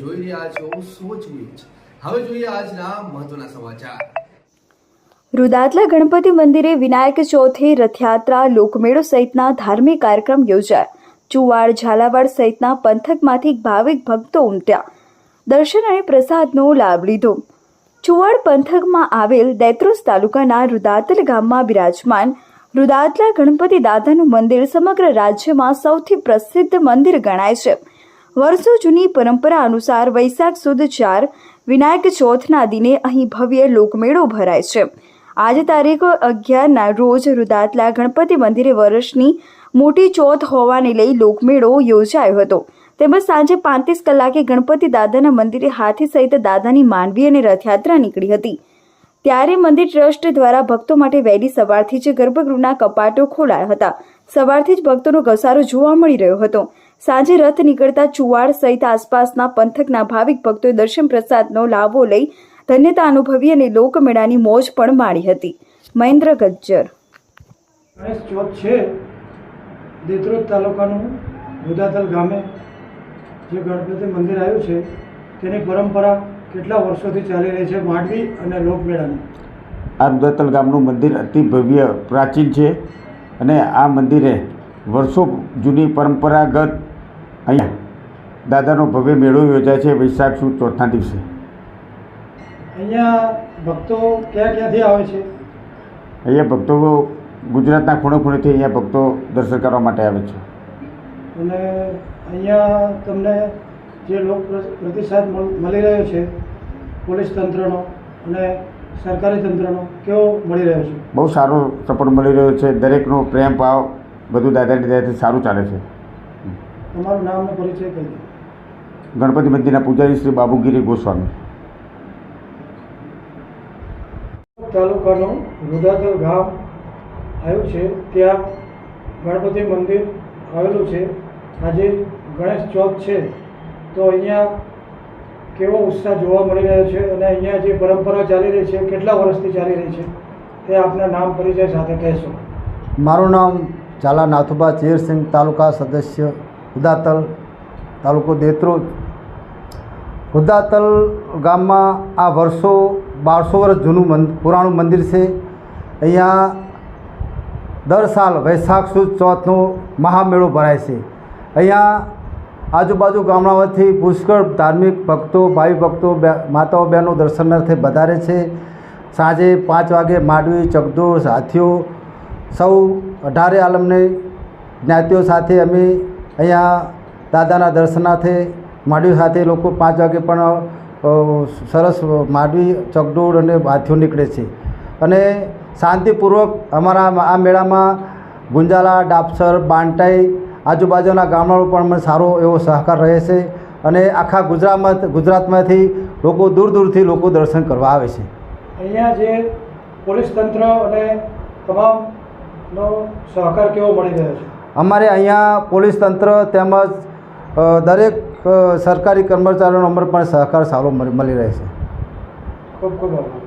જોઈ રહ્યા છો સોચ ન્યૂઝ હવે જોઈએ આજના મહત્વના સમાચાર. રુદાતલા ગણપતિ મંદિરે વિનાયક ચોથી રથયાત્રા લોકમેળો સહિતના ધાર્મિક કાર્યક્રમ યોજાયા. ચુવાડ, ઝાલાવાડ સહિતના પંથકમાંથી ભાવિક ભક્તો ઉમટ્યા. દર્શન અને પ્રસાદનો લાભ લીધો. ચુવાડ પંથકમાં આવેલ દેત્રોસ તાલુકાના રુદાતલ ગામમાં બિરાજમાન રુદાતલા ગણપતિ દાદાનું મંદિર સમગ્ર રાજ્યમાં સૌથી પ્રસિદ્ધ મંદિર ગણાય છે. વર્ષો જૂની પરંપરા અનુસાર વૈશાખ સુદ ચાર વિનાયક ચોથના દિને અહીં ભવ્ય લોકમેળો ભરાય છે. આજ તારીખ અગિયારના રોજ રુદાતલા ગણપતિ મંદિરે વર્ષની મોટી ચોથ હોવાને લઈ લોકમેળો યોજાયો હતો. તેમજ સાંજે પાંત્રીસ કલાકે ગણપતિ દાદાના મંદિરે હાથી સહિત દાદાની માનવી અને રથયાત્રા નીકળી હતી. ત્યારે મંદિર ટ્રસ્ટ દ્વારા ભક્તો માટે વહેલી સવારથી જ ગર્ભગૃહના કપાટો ખોલાયા હતા. સવારથી જ ભક્તોનો ઘસારો જોવા મળી રહ્યો હતો. સાંજે રથ નીકળતા ચુવાડ સહિત આસપાસના પંથકના ભાવિક ભક્તોએ દર્શન પ્રસાદનો લાભો લઈ ધન્યતા અનુભવી અને લોકમેળાની મોજ પણ માણી હતી. મહેન્દ્ર ગજ્જર. ગણેશ ચોથ છે. દેત્રોદ તાલુકાનું રૂદાતલ ગામે જે ગણપતિ મંદિર આવ્યું છે તેની પરંપરા કેટલા વર્ષોથી ચાલી રહી છે માંડવી અને લોકમેળાની? આ દત્તલ ગામનું મંદિર અતિ ભવ્ય પ્રાચીન છે અને આ મંદિરે વર્ષો જૂની પરંપરાગત અહીંયા દાદાનો ભવ્ય મેળો યોજાય છે વૈશાખ સુદ ચોથના દિવસે. અહીંયા ભક્તો ક્યાં ક્યાંથી આવે છે? અહીંયા ભક્તો ગુજરાતના ખૂણે ખૂણેથી અહીંયા ભક્તો દર્શન કરવા માટે આવે છે. અને અહીંયા તમને જે લોક પ્રતિસાદ મળ- મળી રહ્યો છે પોલીસ તંત્રનો અને સરકારી તંત્રનો કેવો મળી રહ્યો છે? બહુ સારો સપોર્ટ મળી રહ્યો છે. દરેકનો પ્રેમ ભાવ બધું દાદાની દયાથી સારું ચાલે છે. તમારું નામનો પરિચય કહી દો. ગણપતિ મંદિરના પૂજારી શ્રી બાબુગીરી ગોસ્વામી. તાલુકાનું રૂદાતલ ગામ આવ્યું છે. ત્યાં ગણપતિ મંદિર આવેલું છે. આજે ગણેશ ચોથ છે. તો અહીંયા કેવો ઉત્સાહ જોવા મળી રહ્યો છે અને અહીંયા જે પરંપરા ચાલી રહી છે કેટલા વર્ષથી ચાલી રહી છે તે આપના નામ પરિચય સાથે કહેશો. મારું નામ ઝાલા નાથુબા ચેરસિંહ તાલુકા સદસ્ય ઉદાતલ તાલુકો દેત્રોજ ઉદાતલ ગામમાં આ વર્ષો બારસો વર્ષ જૂનું મં પુરાણું મંદિર છે. અહીંયા દર સાલ વૈશાખ સુદ ચોથનો મહામેળો ભરાય છે. અહીંયા આજુબાજુ ગામડાઓથી પુષ્કળ ધાર્મિક ભક્તો ભાઈ ભક્તો માતાઓ, બહેનો દર્શનાર્થે વધારે છે. સાંજે પાંચ વાગે માંડવી ચકદોર સાથીઓ, સૌ અઢારે આલમને જ્ઞાતિઓ સાથે અમે અહીંયા દાદાના દર્શનાર્થે માંડવી સાથે લોકો પાંચ વાગે પણ સરસ માંડવી, ચકડોળ અને હાથીઓ નીકળે છે. અને શાંતિપૂર્વક અમારા આ મેળામાં ગુંજાલા, ડાપસર, બાંટાઈ આજુબાજુના ગામડાઓ પણ મને સારો એવો સહકાર રહે છે અને આખા ગુજરાતમાં ગુજરાતમાંથી લોકો દૂર દૂરથી લોકો દર્શન કરવા આવે છે. અહીંયા જે પોલીસ તંત્ર અને તમામનો સહકાર કેવો મળી રહ્યો છે? અમારે અહીંયા પોલીસ તંત્ર તેમજ દરેક સરકારી કર્મચારીઓનો અમને પણ સહકાર સારો મળી રહે છે. ખૂબ ખૂબ આભાર.